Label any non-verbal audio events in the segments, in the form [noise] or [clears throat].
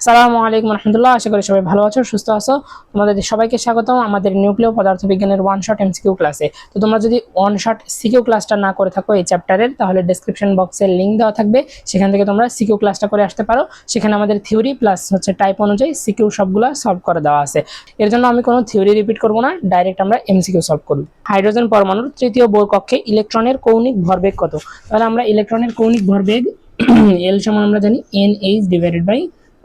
সালামু আলাইকুম রহমতুল্লাহ, আশা করি সবাই ভালো আছো, সুস্থ আছো। তোমাদের সবাইকে স্বাগতম আমাদের নিউক্লিয় পদার্থ বিজ্ঞানের ওয়ান শট এমসিকিউ ক্লাসে তো তোমরা যদি ওয়ান শট সিকিউ ক্লাসটা না করে থাকো এই চ্যাপ্টারের তাহলে ডেসক্রিপশন বক্সের লিঙ্ক দেওয়া থাকবে। সেখান থেকে তোমরা সিকিউ ক্লাসটা করে আসতে পারো। সেখানে আমাদের থিওরি প্লাস হচ্ছে টাইপ অনুযায়ী সিকিউ সবগুলো সলভ করে দেওয়া আছে। এর জন্য আমি কোনো থিওরি রিপিট করব না ডাইরেক্ট আমরা এমসিকিউ সলভ করব। হাইড্রোজেন পরমাণুর তৃতীয় বোর কক্ষে ইলেকট্রনের কৌণিক ভরবেগ কত? তাহলে আমরা ইলেকট্রনের কৌণিক ভরবেগ [clears throat] এল সমান আমরা জানি N H divided by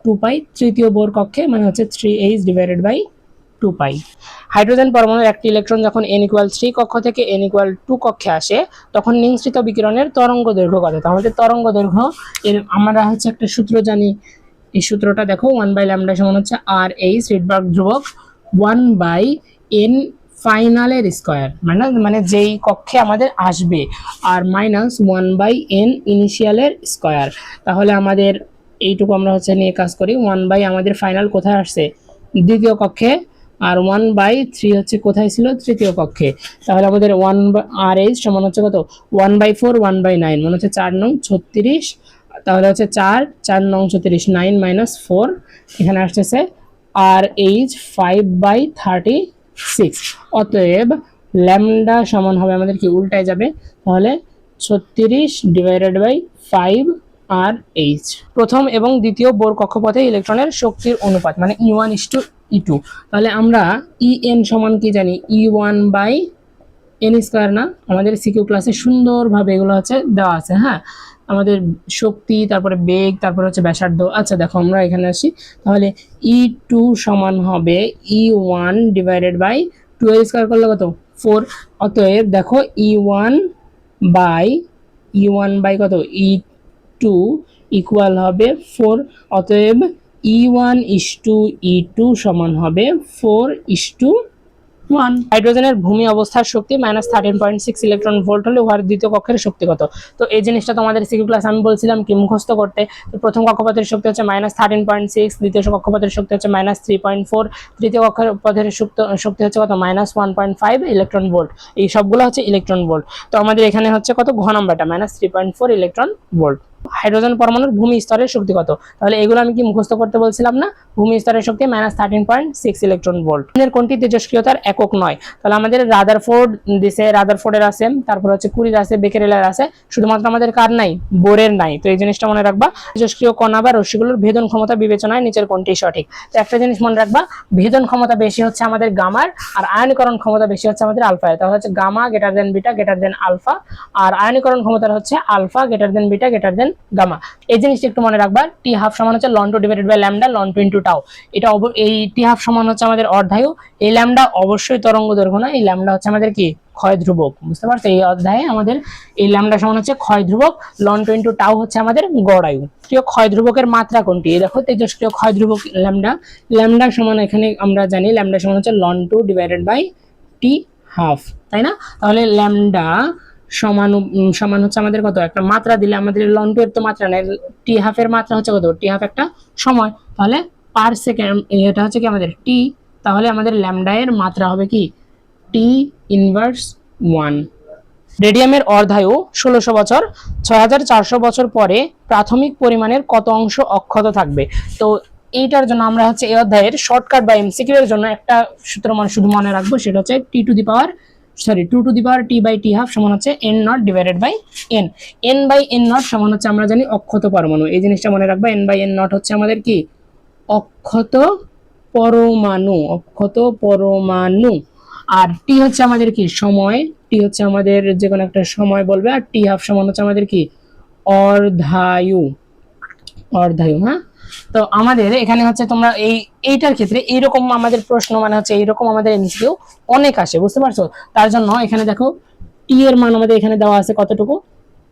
two pi, তৃতীয় বোর কক্ষে মানে হচ্ছে three H divided by two pi hydrogen পরমাণুর একটি ইলেকট্রন যখন এন ইকুয়াল থ্রি কক্ষ থেকে এন ইকুয়াল টু কক্ষে আসে, তখন নিঃসৃত বিকিরণের তরঙ্গ দৈর্ঘ্য কত? তাহলে তরঙ্গ দৈর্ঘ্য, এর আমরা হচ্ছে একটা সূত্র জানি। এই সূত্রটা দেখো ওয়ান বাই ল্যামডা সমান হচ্ছে আর এইচ রিডবার্গ ধ্রুবক ওয়ান বাই এন ফাইনালের স্কোয়ার মানে মানে যেই কক্ষে আমাদের আসবে আর মাইনাস ওয়ান বাই এন ইনিশিয়ালের স্কোয়ার তাহলে আমাদের এইটুকু আমরা হচ্ছে নিয়ে কাজ করি। ওয়ান বাই আমাদের ফাইনাল কোথায় আসছে? দ্বিতীয় কক্ষে। আর ওয়ান বাই থ্রি হচ্ছে কোথায় ছিল? তৃতীয় কক্ষে। তাহলে আমাদের ওয়ান আর এইচ সমান হচ্ছে কত? One by four one by nine মানে হচ্ছে চার নং ছত্রিশ। তাহলে হচ্ছে চার চার নং ছত্রিশ নাইন মাইনাস ফোর এখানে আসতেছে R H five by thirty six অতএব ল্যামডা সমান হবে আমাদের কি? উল্টায় যাবে। তাহলে ছত্রিশ divided by five R H প্রথম এবং দ্বিতীয় বোর কক্ষপথে ইলেকট্রনের শক্তির অনুপাত মানে E one is to E two তাহলে আমরা ই এন সমান কি জানি? E one by N square না? আমাদের সিকিউ ক্লাসে সুন্দরভাবে এগুলো হচ্ছে দেওয়া আছে হ্যাঁ? আমাদের শক্তি, তারপরে বেগ, তারপরে হচ্ছে ব্যাসার্ধ। আচ্ছা দেখো, আমরা এখানে আসি। তাহলে ই টু সমান হবে E one divided by two এর স্কোয়ার করলে কত? ফোর অতএব দেখো E one by E one by কত? ই টু ইকুয়াল হবে ফোর অতএব E one is to E two সমান হবে ফোর ইস টু ওয়ান হাইড্রোজেনের ভূমি অবস্থার শক্তি minus thirteen point six electron volt হলে উহার দ্বিতীয় কক্ষের শক্তি কত? তো এই জিনিসটা তোমাদের সিকিউ ক্লাস আমি বলছিলাম কি মুখস্থ করতে। তো প্রথম কক্ষপথের শক্তি হচ্ছে মাইনাস থার্টিন পয়েন্ট সিক্স দ্বিতীয় কক্ষপথের শক্তি হচ্ছে মাইনাস থ্রি পয়েন্ট ফোর তৃতীয় কক্ষপথের শক্তি শক্তি হচ্ছে কত? Minus one point five electron volt এই সবগুলো হচ্ছে ইলেকট্রন ভোল্ট তো আমাদের এখানে হচ্ছে কত? ঘ নাম্বারটা minus three point four electron volt hydrogen পরমাণুর ভূমি স্তরের শক্তি কত? তাহলে এগুলো আমি কি মুখস্থ করতে বলছিলাম না? ভূমি স্তরের শক্তি minus thirteen point six electron volt এর কোনটি তেজস্ক্রিয়তার একক নয়? তাহলে আমাদের রাদারফোর্ড দিছে, রাদারফোর্ডের আছে, তারপর হচ্ছে কুড়ির আছে, বেকেরেলের আছে, শুধুমাত্র আমাদের কার নাই? বোরের নাই। তো এই জিনিসটা মনে রাখবা, তেজস্ক্রিয় কণা বা রশ্মিগুলোর ভেদন ক্ষমতা বিবেচনায় নিচের কোনটি সঠিক? তো একটা জিনিস মনে রাখবা, ভেদন ক্ষমতা বেশি হচ্ছে আমাদের গামার, আর আয়নীকরণ ক্ষমতা বেশি হচ্ছে আমাদের আলফা তাহলে হচ্ছে gamma greater than beta greater than alpha আর আয়নীকরণ ক্ষমতা হচ্ছে alpha greater than beta greater than gamma এই জিনিসটা একটু মনে রাখবা টি হাফ সমান হচ্ছে ln two divided by lambda ln two into tau এটা এই টি হাফ সমান হচ্ছে আমাদের অর্ধায়ু। এই ল্যামডা অবশ্যই তরঙ্গ দৈর্ঘ্য না এই ল্যামডা হচ্ছে আমাদের কি? ক্ষয় ধ্রুবক। বুঝতে পারছ? এই অধ্যায়ে আমাদের এই ল্যামডা সমান হচ্ছে ক্ষয় ধ্রুবক লন টু ইন্টু টাও হচ্ছে আমাদের গড় আয়ু। প্রিয় ক্ষয় ধ্রুবকের মাত্রা কোনটি? দেখো, তেজস্ক্রিয় ক্ষয় ধ্রুবক ল্যামডা ল্যামডা সমান এখানে আমরা জানি ল্যামডা সমান হচ্ছে ln two divided by T half তাই না? তাহলে ল্যামডা সমান সমান হচ্ছে আমাদের কত? একটা মাত্রা দিলে আমাদের লন টু এর তো মাত্রা নেই। টি হাফের মাত্রা হচ্ছে কত? টি হাফ একটা সময়। তাহলে পার সেকেন্ড এটা হচ্ছে কি আমাদের? টি তাহলে আমাদের ল্যামডা এর মাত্রা হবে কি? টি ইনভার্স ওয়ান রেডিয়ামের অর্ধায়ু ষোলোশো বছর। ছয় হাজার চারশো বছর পরে প্রাথমিক পরিমাণের কত অংশ অক্ষত থাকবে? তো এইটার জন্য আমরা হচ্ছে এই অধ্যায়ের শর্টকাট বা এমসিকিউ এর জন্য একটা সূত্র মানে শুধু মনে রাখব, সেটা হচ্ছে T to the power sorry two to the power T by T half সমান হচ্ছে N nought divided by N N by N nought সমান হচ্ছে আমরা জানি অক্ষত পরমাণু। এই জিনিসটা মনে রাখব এন বাই এন নট হচ্ছে আমাদের কি? অক্ষত পরমাণু অক্ষত পরমাণু। আর টি হচ্ছে আমাদের কি? সময়। টি হচ্ছে আমাদের যে কোনো একটা সময় বলবে, আর টি হাফ সমান হচ্ছে আমাদের কি? অর্ধায়ু। অর্ধায়ু হ্যাঁ? তো আমাদের এখানে হচ্ছে তোমরা এই, এইটার ক্ষেত্রে এইরকম আমাদের প্রশ্ন মানে হচ্ছে এইরকম আমাদের এমসিকিউ অনেক আসে, বুঝতে পারছ? তার জন্য এখানে দেখো টি এর মান আমাদের এখানে দেওয়া আছে কতটুকু?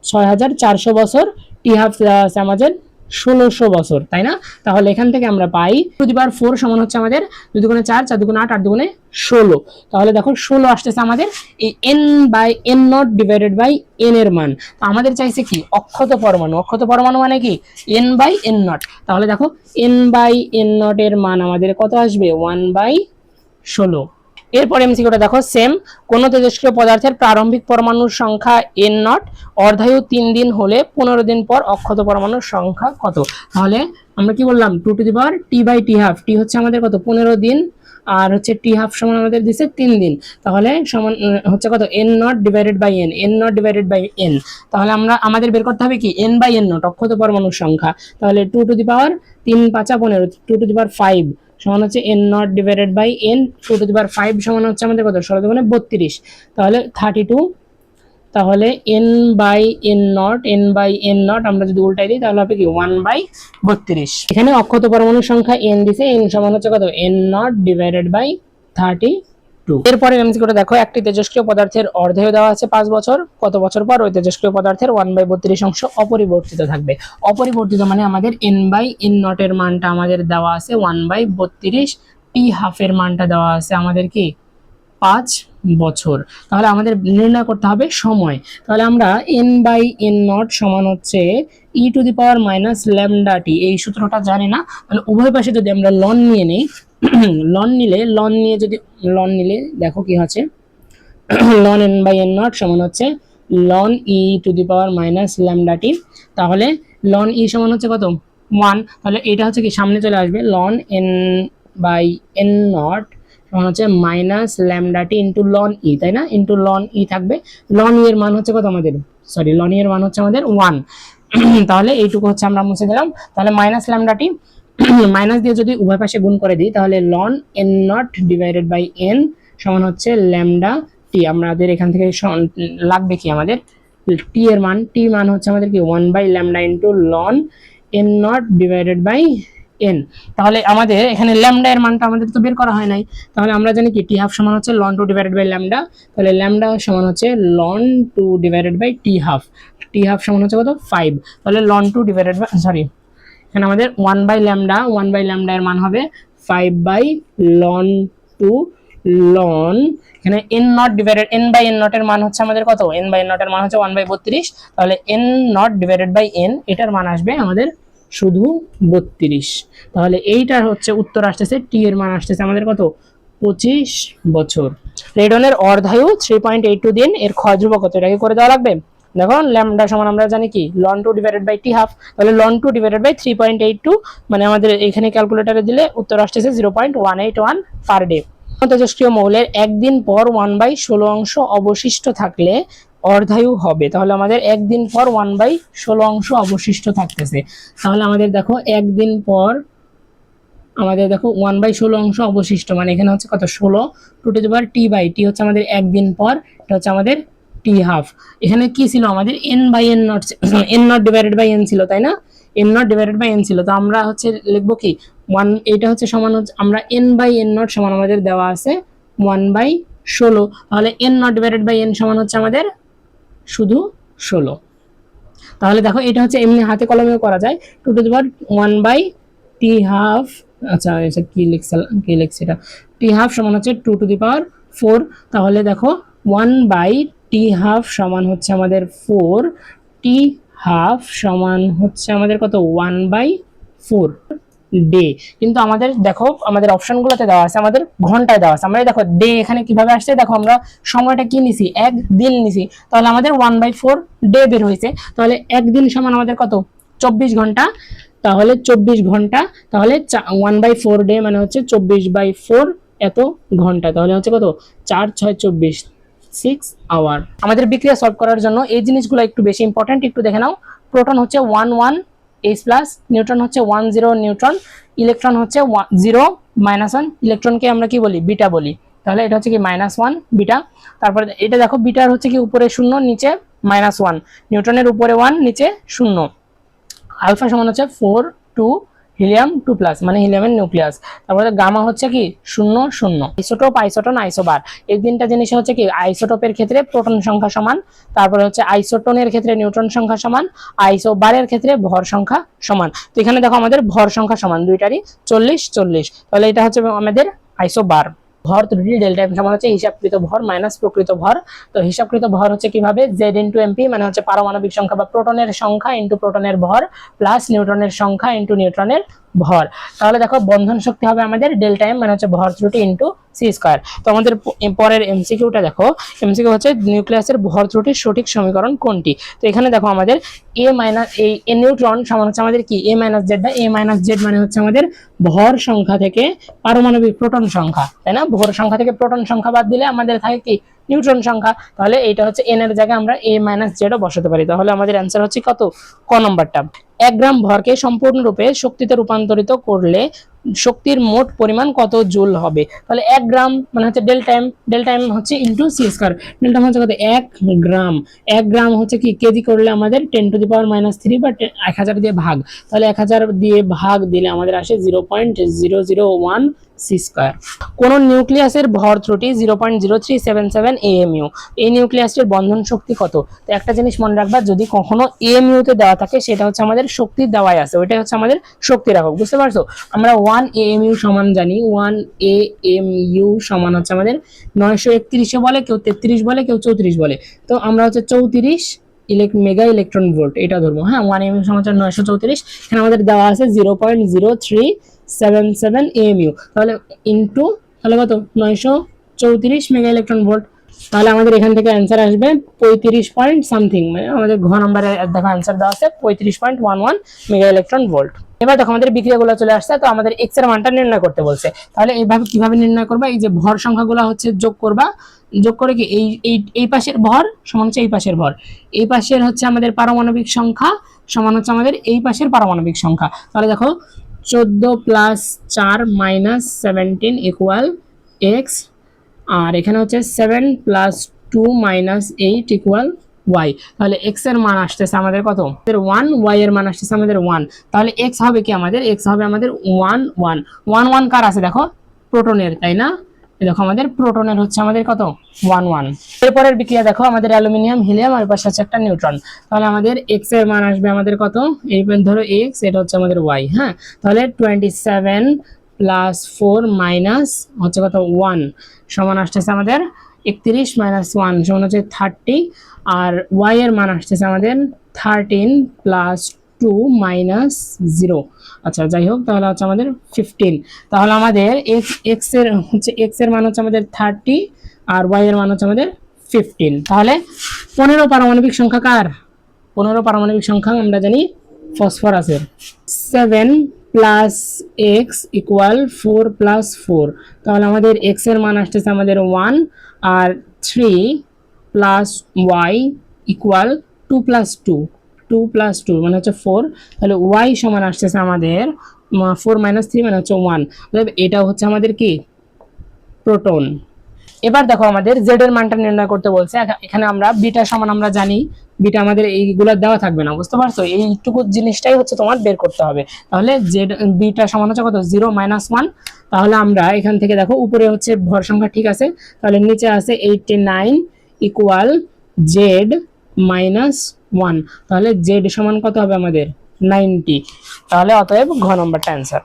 ছয় হাজার চারশো বছর টি হাফ দেওয়া আছে আমাদের ষোলোশো বছর, তাই না? তাহলে এখান থেকে আমরা পাই পাওয়ার ফোর সমান হচ্ছে আমাদের দুই দুগুণে চার চার দুগুণে আট আট দুগুণে ষোলো। তাহলে দেখো ষোলো আসতেছে আমাদের এই N by N nought divided by N এর মান। তো আমাদের চাইছে কি? অক্ষত পরমাণু। অক্ষত পরমাণু মানে কি? এন বাই এন নট তাহলে দেখো এন বাই এন নট এর মান আমাদের কত আসবে? ওয়ান বাই ষোলো। এরপরে এমসিকিউটা দেখো সেম কোন তেজস্ক্রিয় পদার্থের প্রারম্ভিক পরমাণুর সংখ্যা এন নট অর্ধায়ু তিন দিন হলে পনেরো দিন পর অক্ষত পরমাণুর সংখ্যা কত? তাহলে আমরা কি বললাম? Two to the power T by T half T হচ্ছে আমাদের কত? পনেরো দিন, আর হচ্ছে টি হাফ সমান আমাদের দিছে তিন দিন। তাহলে সমান হচ্ছে কত? N nought divided by N N nought divided by N তাহলে আমরা, আমাদের বের করতে হবে কি? এন বাই এন নট অক্ষত পরমাণুর সংখ্যা। তাহলে টু টু দি পাওয়ার তিন পাঁচা পনেরো two to the power five সমান হচ্ছে N nought divided by N two to the power five সমান হচ্ছে আমাদের কত? ষোলো দুগুণে বত্রিশ। তাহলে থার্টি টু তাহলে N by N nought N by N nought আমরা যদি উল্টাই দিই, তাহলে হবে কি? ওয়ান বাই বত্রিশ। এখানে অক্ষত পরমাণুর সংখ্যা এন দিছে এন সমান হচ্ছে কত? N nought divided by thirty two. এরপরে এমসিকিউটা দেখো, একটি তেজস্ক্রিয় পদার্থের অর্ধেয় দেওয়া আছে পাঁচ বছর, কত বছর পর ওই তেজস্ক্রিয় পদার্থের ওয়ান বাই বত্রিশ অংশ অপরিবর্তিত থাকবে। অপরিবর্তিত মানে আমাদের এন বাই এন নটের মানটা আমাদের দেওয়া আছে ওয়ান বাই বত্রিশ টি হাফের মানটা দেওয়া আছে আমাদের কি? পাঁচ বছর। তাহলে আমাদের নির্ণয় করতে হবে সময়। তাহলে আমরা এন বাই এন নট সমান হচ্ছে e to the power minus lambda t এই সূত্রটা জানি না, তাহলে উভয় পাশে যদি আমরা লন নিয়ে নিই [clears throat] লন নিলে লন নিয়ে যদি লন নিলে দেখো কি হচ্ছে। Ln n by n naught সমান হচ্ছে ln e to the power minus lambda তাহলে লন ই সমান হচ্ছে কত? ওয়ান তাহলে এটা হচ্ছে কি, সামনে চলে আসবে ln N by N naught সমান হচ্ছে minus lambda into ln e তাই না? ইন্টু লন ই থাকবে। লন ই এর মান হচ্ছে কত আমাদের? সরি লন ই এর মান হচ্ছে আমাদের ওয়ান [clears throat] তাহলে এইটুকু হচ্ছে আমরা মুছে দিলাম। তাহলে মাইনাস ল্যামডা [clears throat] মাইনাস দিয়ে যদি উভয় পাশে গুণ করে দিই, তাহলে ln N naught divided by N সমান হচ্ছে ল্যামডা টি আমাদের এখান থেকে লাগবে কি আমাদের? টি এর মান টি মান হচ্ছে আমাদের কি? One by lambda into ln N naught divided by N তাহলে আমাদের এখানে ল্যামডা এর মানটা আমাদের তো বের করা হয় নাই। তাহলে আমরা জানি কি? টি হাফ সমান হচ্ছে ln two divided by lambda তাহলে ল্যামডা সমান হচ্ছে ln two divided by t half t half সমান হচ্ছে কত? ফাইভ তাহলে ln two divided by sorry এখানে আমাদের one by lambda one by lambda এর মান হবে five by ln two ln এখানে N naught divided N by N naught এর মান হচ্ছে আমাদের কত? এন বাই এন নট এর মান হচ্ছে ওয়ান বাই বত্রিশ। তাহলে N naught divided by N এটার মান আসবে আমাদের শুধু বত্রিশ। তাহলে এইটার হচ্ছে উত্তর আসতেছে টি এর মান আসতেছে আমাদের কত? পঁচিশ বছর। রেডনের অর্ধায়ু থ্রি পয়েন্ট এইট টু দিন এর ক্ষয় কত? এটাকে করে দেওয়া লাগবে? দেখো, ল্যামডা সমান আমরা জানি কি? Ln two divided by t half তাহলে ln two divided by three point eight two মানে আমাদের এখানে ক্যালকুলেটারে দিলে উত্তর আসতেছে zero point one eight one per day তেজস্ক্রিয় মৌলের একদিন পর ওয়ান বাই ষোলো অংশ অবশিষ্ট থাকলে অর্ধায়ু হবে। তাহলে আমাদের একদিন পর ওয়ান বাই ষোলো অংশ অবশিষ্ট থাকতেছে। তাহলে আমাদের দেখো, একদিন পর আমাদের দেখো ওয়ান বাই ষোলো অংশ অবশিষ্ট মানে এখানে হচ্ছে কত? ষোলো two two t by t হচ্ছে আমাদের একদিন পর, এটা হচ্ছে আমাদের টি হাফ এখানে কি ছিল? আমাদের N by N naught N naught divided by N ছিল, তাই না? N naught divided by N ছিল। তো আমরা হচ্ছে লিখব কি? ওয়ান এটা হচ্ছে সমান হচ্ছে, আমরা এন বাই এন নট সমান আমাদের দেওয়া আছে ওয়ান বাই ষোলো। তাহলে N naught divided by N সমান হচ্ছে আমাদের শুধু ষোলো। তাহলে দেখো, এটা হচ্ছে এমনি হাতে কলমেও করা যায়। Two to the power one by t half আচ্ছা এটা কি লিখছে কি লিখছে এটা? টি হাফ সমান হচ্ছে two to the power four তাহলে দেখো ওয়ান বাই টি হাফ সমান হচ্ছে আমাদের ফোর টি হাফ সমান হচ্ছে আমাদের কত? ওয়ান বাই ফোর ডে কিন্তু আমাদের, দেখো, আমাদের অপশনগুলোতে দেওয়া আছে, আমাদের ঘন্টায় দেওয়া আছে। আমরা দেখো ডে এখানে কীভাবে আসছে, দেখো, আমরা সময়টা কি নিছি? এক দিন নিছি। তাহলে আমাদের ওয়ান বাই ফোর ডে বের হয়েছে। তাহলে একদিন সমান আমাদের কত? চব্বিশ ঘণ্টা। তাহলে চব্বিশ ঘণ্টা। তাহলে ওয়ান বাই ফোর ডে মানে হচ্ছে চব্বিশ বাই ফোর এত ঘণ্টা। তাহলে হচ্ছে কত? চার, ছয়, চব্বিশ। সিক্স আওয়ার আমাদের বিক্রিয়া সলভ করার জন্য এই জিনিসগুলো একটু বেশি ইম্পর্টেন্ট একটু দেখে নাও। প্রোটন হচ্ছে one one H plus neutron হচ্ছে ওয়ান জিরো নিউট্রন ইলেকট্রন হচ্ছে জিরো মাইনাস ওয়ান ইলেকট্রনকে আমরা কি বলি? বিটা বলি। তাহলে এটা হচ্ছে কি মাইনাস ওয়ান বিটা তারপরে এটা দেখো বিটার হচ্ছে কি উপরে শূন্য, নিচে মাইনাস ওয়ান নিউট্রনের উপরে ওয়ান নিচে শূন্য। আলফা সমান হচ্ছে four two helium two plus মানে হিলিয়ামের নিউক্লিয়াস। তারপরে গামা হচ্ছে কি? শূন্য শূন্য। Isotope, isotone, isobar. এই তিনটা জিনিস হচ্ছে কি? আইসোটোপের ক্ষেত্রে প্রোটন সংখ্যা সমান, তারপরে হচ্ছে আইসোটনের ক্ষেত্রে নিউট্রন সংখ্যা সমান, আইসোবারের ক্ষেত্রে ভর সংখ্যা সমান। তো এখানে দেখো আমাদের ভর সংখ্যা সমান, দুইটারই চল্লিশ চল্লিশ। তাহলে এটা হচ্ছে আমাদের আইসোবার। ভর ত্রুটি ডেল্টা এম সমান হচ্ছে হিসাবকৃত ভর মাইনাস প্রকৃত ভর। তো হিসাবকৃত ভর হচ্ছে কীভাবে? জেড ইন্টু এমপি মানে হচ্ছে পারমাণবিক সংখ্যা বা প্রোটনের সংখ্যা ইন্টু প্রোটনের ভর প্লাস নিউট্রনের সংখ্যা ইন্টু নিউট্রনের ভর। তাহলে দেখো, বন্ধন শক্তি হবে আমাদের ডেল্টা এম মানে হচ্ছে ভর ত্রুটি ইন্টু সি স্কোয়ার। তো আমাদের পরের এমসিকিউটা দেখো। এমসিকিউ হচ্ছে নিউক্লিয়াসের ভর ত্রুটির সঠিক সমীকরণ কোনটি? তো এখানে দেখো আমাদের এ মাইনাস এই এ নিউট্রন সমান হচ্ছে আমাদের কি? A minus Z A minus Z মানে হচ্ছে আমাদের ভর সংখ্যা থেকে পারমাণবিক প্রোটন সংখ্যা, তাই না? ভর সংখ্যা থেকে প্রোটন সংখ্যা বাদ দিলে আমাদের থাকে কি? নিউট্রন সংখ্যা। তাহলে এইটা হচ্ছে এন এর জায়গায় আমরা এ মাইনাস জেডও বসাতে পারি। তাহলে আমাদের অ্যান্সার হচ্ছে কত? ক নম্বরটা এক গ্রাম ভরকে সম্পূর্ণরূপে শক্তিতে রূপান্তরিত করলে শক্তির মোট পরিমাণ কত জুল হবে? তাহলে এক গ্রাম মানে হচ্ছে ডেল টাইম ডেল টাইম হচ্ছে into c square. Del time হচ্ছে কত? এক গ্রাম। এক গ্রাম হচ্ছে কি? কেজি করলে আমাদের ten to the power minus three বা এক হাজার দিয়ে ভাগ। তাহলে এক হাজার দিয়ে ভাগ দিলে আমাদের আসে zero point zero zero one c square. কোন নিউক্লিয়াসের ভর ত্রুটি zero point zero three seven seven amu এই নিউক্লিয়াসটির বন্ধন শক্তি কত? তো একটা জিনিস মনে রাখবা, যদি কখনো এএমইউ তে দেওয়া থাকে, সেটা হচ্ছে আমাদের শক্তির দেওয়াই আছে। ওইটাই হচ্ছে আমাদের শক্তি রাখক, বুঝতে পারছ? আমরা ওয়ান এএমইউ সমান জানি ওয়ান এ এম ইউ সমান হচ্ছে আমাদের নয়শো একত্রিশে বলে, কেউ তেত্রিশ বলে, কেউ চৌত্রিশ বলে। তো আমরা হচ্ছে চৌত্রিশ ইলেক মেগা ইলেকট্রন ভোল্ট এটা ধরবো হ্যাঁ? ওয়ান এম সমাচার নয়শো চৌত্রিশ। এখানে আমাদের দেওয়া আছে zero point zero three seven seven amu তাহলে ইন্টু তাহলে কত? নয়শো চৌত্রিশ মেগা ইলেকট্রন ভোল্ট তাহলে আমাদের এখান থেকে অ্যান্সার আসবে পঁয়ত্রিশ পয়েন্ট সামথিং মানে আমাদের ঘ নম্বরে দেখো অ্যান্সার দেওয়া আছে, পঁয়ত্রিশ point one one mega electron volt এবার দেখো আমাদের বিক্রিয়াগুলো চলে আসছে, তো আমাদের এক্সের মানটা নির্ণয় করতে বলছে। তাহলে এইভাবে কীভাবে নির্ণয় করবা? এই যে ভর সংখ্যাগুলো হচ্ছে যোগ করবা। যোগ করে কি? এই এই পাশের ভর সমান হচ্ছে এই পাশের ভর। এই পাশের হচ্ছে আমাদের পারমাণবিক সংখ্যা সমান হচ্ছে আমাদের এই পাশের পারমাণবিক সংখ্যা। তাহলে দেখো চোদ্দ প্লাস চার মাইনাস সেভেন্টিন ইকুয়াল এক্স আর এখানে হচ্ছে seven plus two minus eight equal y তাহলে এক্সের মান আসতেছে আমাদের কত? ওয়ান ওয়াই এর মান আসতেছে আমাদের ওয়ান তাহলে এক্স হবে কি আমাদের? এক্স হবে আমাদের ওয়ান ওয়ান ওয়ান ওয়ান কার আছে দেখো? প্রোটনের, তাই না? দেখো, আমাদের প্রোটনের হচ্ছে আমাদের কত? ওয়ান ওয়ান এরপরের বিক্রিয়া দেখো, আমাদের অ্যালুমিনিয়াম, হিলিয়াম আর পাশে আছে একটা নিউট্রন। তাহলে আমাদের এক্সের মান আসবে আমাদের কত? এই ধরো এক্স এটা হচ্ছে আমাদের ওয়াই হ্যাঁ? তাহলে twenty seven plus four minus হচ্ছে কত? ওয়ান সমান আসতেছে আমাদের একত্রিশ মাইনাস ওয়ান সমান হচ্ছে থার্টি আর ওয়াই এর মান আসতেছে আমাদের thirteen plus two minus zero. আচ্ছা যাই হোক, তাহলে হচ্ছে আমাদের ফিফটিন তাহলে আমাদের এক্স এক্সের হচ্ছে এক্সের মান হচ্ছে আমাদের থার্টি আর ওয়াই এর মান হচ্ছে আমাদের ফিফটিন তাহলে পনেরো পারমাণবিক সংখ্যা কার? পনেরো পারমাণবিক সংখ্যা, আমরা জানি ফসফরাসের। Seven plus x equal four plus four তাহলে আমাদের এক্সের মান আসতেছে আমাদের ওয়ান আর three plus y equal two plus two two plus two মানে হচ্ছে ফোর তাহলে ওয়াই সমান আসতেছে আমাদের ফোর মাইনাস থ্রি মানে হচ্ছে ওয়ান এটা হচ্ছে আমাদের কি? প্রোটন এবার দেখো আমাদের জেড এর মানটা নির্ণয় করতে বলছে। এখা- এখানে আমরা বিটা সমান আমরা জানি। বিটা আমাদের এইগুলো দেওয়া থাকবে না, বুঝতে পারছ? এইটুকু জিনিসটাই হচ্ছে তোমার বের করতে হবে। তাহলে জেড বিটা সমান হচ্ছে কত? জিরো মাইনাস ওয়ান তাহলে আমরা এখান থেকে দেখো, উপরে হচ্ছে ভর সংখ্যা ঠিক আছে। তাহলে নিচে আছে eighty nine equal Z minus one তাহলে জেড সমান কত হবে আমাদের? নাইনটি তাহলে অতএব ঘ নম্বরটা অ্যান্সার